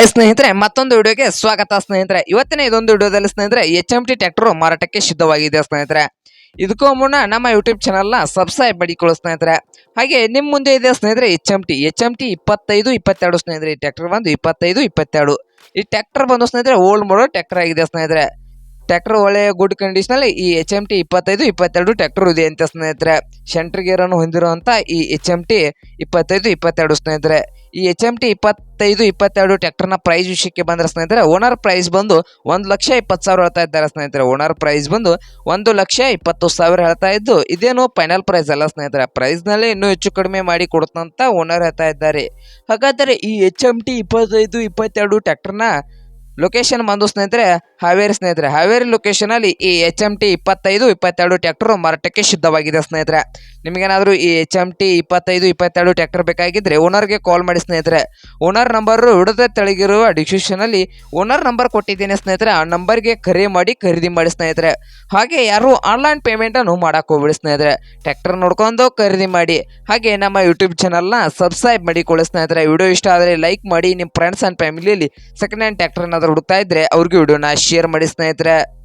Hi ಸ್ನೇಹಿತರೆ, ಮತ್ತೊಂದು ವಿಡಿಯೋಗೆ ಸ್ವಾಗತ ಸ್ನೇಹಿತರೆ. ಇವತ್ತಿನ ಇದೊಂದು ವಿಡಿಯೋದಲ್ಲಿ ಸ್ನೇಹಿತರೆ, ಎಚ್ ಎಂ ಟಿ ಟ್ರ್ಯಾಕ್ಟರ್ ಮಾರಾಟಕ್ಕೆ ಸಿದ್ಧವಾಗಿದೆ ಸ್ನೇಹಿತರೆ. ಇದಕ್ಕೂ ಮುನ್ನ ನಮ್ಮ ಯೂಟ್ಯೂಬ್ ಚಾನಲ್ನ ಸಬ್ಸ್ಕ್ರೈಬ್ ಮಾಡಿಕೊಳ್ಳಿ ಸ್ನೇಹಿತರೆ. ಹಾಗೆ ನಿಮ್ಮ ಮುಂದೆ ಇದೆ ಸ್ನೇಹಿತರೆ, H M T. H M T ಇಪ್ಪತ್ತೈದು, ಇಪ್ಪತ್ತೆರಡು ಸ್ನೇಹಿತರೆ. ಈ ಟ್ರ್ಯಾಕ್ಟರ್ ಬಂದು ಇಪ್ಪತ್ತೈದು, ಇಪ್ಪತ್ತೆರಡು. ಈ ಟ್ರ್ಯಾಕ್ಟರ್ ಬಂದು ಸ್ನೇಹಿತರೆ ಓಲ್ಡ್ ಮಾಡೋ ಟ್ರ್ಯಾಕ್ಟರ್ ಆಗಿದೆ ಸ್ನೇಹಿತರೆ. ಟ್ರ್ಯಾಕ್ಟರ್ ಒಳ್ಳೆಯ ಗುಡ್ ಕಂಡೀಷನಲ್ಲಿ ಈ ಎಚ್ ಎಂ ಟಿ ಇಪ್ಪತ್ತೈದು, ಇಪ್ಪತ್ತೆರಡು ಟ್ರ್ಯಾಕ್ಟರ್ ಇದೆ ಅಂತ ಸ್ನೇಹಿತರೆ. ಸೆಂಟ್ರ್ ಗೇರನ್ನು ಹೊಂದಿರುವಂಥ ಈ ಎಚ್ ಎಂ ಟಿ ಇಪ್ಪತ್ತೈದು, ಇಪ್ಪತ್ತೆರಡು ಸ್ನೇಹಿತರೆ. ಈ ಎಚ್ ಎಂ ಟಿ ಇಪ್ಪತ್ತೈದು, ಇಪ್ಪತ್ತೆರಡು ಟ್ರ್ಯಾಕ್ಟರ್ನ ಪ್ರೈಸ್ ವಿಷಯಕ್ಕೆ ಬಂದರೆ ಸ್ನೇಹಿತರೆ ಓನರ್ ಪ್ರೈಸ್ ಬಂದು ಒಂದು ಲಕ್ಷ ಇಪ್ಪತ್ತು ಸಾವಿರ ಹೇಳ್ತಾ ಇದ್ದಾರೆ ಸ್ನೇಹಿತರೆ. ಓನರ್ ಪ್ರೈಸ್ ಬಂದು ಒಂದು ಲಕ್ಷ ಇಪ್ಪತ್ತು ಸಾವಿರ ಹೇಳ್ತಾ ಇದ್ದು, ಇದೇನು ಫೈನಲ್ ಪ್ರೈಸ್ ಅಲ್ಲ ಸ್ನೇಹಿತರೆ. ಪ್ರೈಸ್ನಲ್ಲಿ ಇನ್ನೂ ಹೆಚ್ಚು ಕಡಿಮೆ ಮಾಡಿ ಕೊಡುತ್ತಂತ ಓನರ್ ಹೇಳ್ತಾ ಇದ್ದಾರೆ. ಹಾಗಾದರೆ ಈ ಎಚ್ ಎಂ ಟಿ ಇಪ್ಪತ್ತೈದು, ಇಪ್ಪತ್ತೆರಡು ಟ್ರ್ಯಾಕ್ಟರ್ನ ಲೊಕೇಶನ್ ಬಂದು ಸ್ನೇಹಿತರೆ ಹಾವೇರಿ ಸ್ನೇಹಿತರೆ, ಹಾವೇರಿ ಲೊಕೇಶನ್ ಅಲ್ಲಿ ಈ ಎಚ್ ಎಂ ಟಿ ಇಪ್ಪತ್ತೈದು, ಇಪ್ಪತ್ತೆರಡು ಟ್ರ್ಯಾಕ್ಟರ್ ಮಾರಾಟಕ್ಕೆ ಸಿದ್ಧವಾಗಿದೆ ಸ್ನೇಹಿತರೆ. ನಿಮಗೇನಾದರೂ ಈ ಎಚ್ ಎಂ ಟಿ ಇಪ್ಪತ್ತೈದು, ಇಪ್ಪತ್ತೆರಡು ಟ್ರ್ಯಾಕ್ಟರ್ ಬೇಕಾಗಿದ್ರೆ ಓನರ್ಗೆ ಕಾಲ್ ಮಾಡಿ ಸ್ನೇಹಿತರೆ. ಓನರ್ ನಂಬರ್ ಹಿಡಿದ ತೆಳಗಿರುವ ಡಿಸ್ಕ್ರಿಪ್ಷನ್ ಅಲ್ಲಿ ಓನರ್ ನಂಬರ್ ಕೊಟ್ಟಿದ್ದೇನೆ ಸ್ನೇಹಿತರೆ. ಆ ನಂಬರ್ಗೆ ಕರೆ ಮಾಡಿ ಖರೀದಿ ಮಾಡಿ ಸ್ನೇಹಿತರೆ. ಹಾಗೆ ಯಾರು ಆನ್ಲೈನ್ ಪೇಮೆಂಟ್ ಅನ್ನು ಮಾಡಕ್ ಹೋಗ್ಬಿಡಿ ಸ್ನೇಹಿತರೆ. ಟ್ರ್ಯಾಕ್ಟರ್ ನೋಡ್ಕೊಂಡು ಖರೀದಿ ಮಾಡಿ. ಹಾಗೆ ನಮ್ಮ ಯೂಟ್ಯೂಬ್ ಚಾನಲ್ನ ಸಬ್ಸ್ಕ್ರೈಬ್ ಮಾಡಿಕೊಳ್ಳಿ ಸ್ನೇಹಿತರೆ. ವಿಡಿಯೋ ಇಷ್ಟ ಆದರೆ ಲೈಕ್ ಮಾಡಿ ನಿಮ್ಮ ಫ್ರೆಂಡ್ಸ್ ಆ್ಯಂಡ್ ಫ್ಯಾಮಿಲಿಯಲ್ಲಿ ಸೆಕೆಂಡ್ ಹ್ಯಾಂಡ್ ಟ್ರ್ಯಾಕ್ಟರ್ ಏನಾದರೂ ಹುಡುಕ್ತಾ ಇದ್ರೆ ಅವ್ರಿಗೆ ವಿಡಿಯೋನ ಶೇರ್ ಮಾಡಿ ಸ್ನೇಹಿತರೆ.